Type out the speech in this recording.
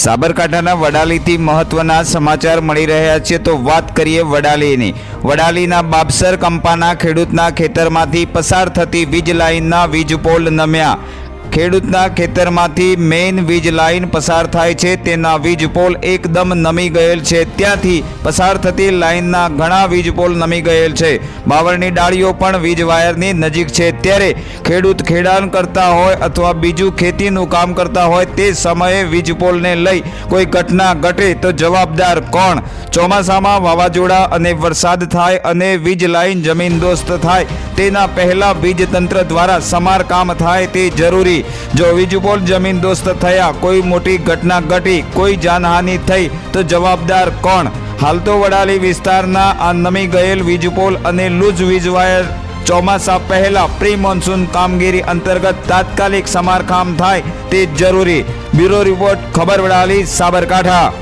સાબરકાંઠાના વડાલીથી મહત્વના સમાચાર મળી રહ્યા છે, તો વાત કરીએ વડાલીની. વડાલીના બાબસર કંપાના ખેડૂતના ખેતરમાંથી પસાર થતી વીજ લાઇનના વીજ પોલ નમ્યા. ખેડૂતના ખેતરમાંથી મેઇન વીજ લાઇન પસાર થાય છે, તેના વીજ પોલ એકદમ નમી ગયેલ છે. ત્યાંથી પસાર થતી લાઇનના ઘણા વીજ પોલ નમી ગયેલ છે. બાવળની ડાળીઓ પણ વીજ વાયરની નજીક છે. ત્યારે ખેડૂત ખેડાણ કરતા હોય અથવા બીજું ખેતીનું કામ કરતા હોય તે સમયે વીજ પોલને લઈ કોઈ ઘટના ઘટે તો જવાબદાર કોણ? ચોમાસામાં વાવાઝોડા અને વરસાદ થાય અને વીજ લાઇન જમીનદોસ્ત થાય, તેના પહેલાં વીજ તંત્ર દ્વારા સમારકામ થાય તે જરૂરી જો વીજ જમીન દોસ્ત થયા, કોઈ મોટી ઘટના ઘટી, કોઈ જાનહાનિ થઈ, તો જવાબદાર કોણ? હાલ તો વડાલી વિસ્તારના આ નમી ગયેલ વીજપોલ અને લૂઝ વીજવાયર ચોમાસા પહેલા પ્રી મોન્સૂન કામગીરી અંતર્ગત તાત્કાલિક સમારકામ થાય તે જરૂરી. બ્યુરો રિપોર્ટ, ખબર વડાલી, સાબરકાંઠા.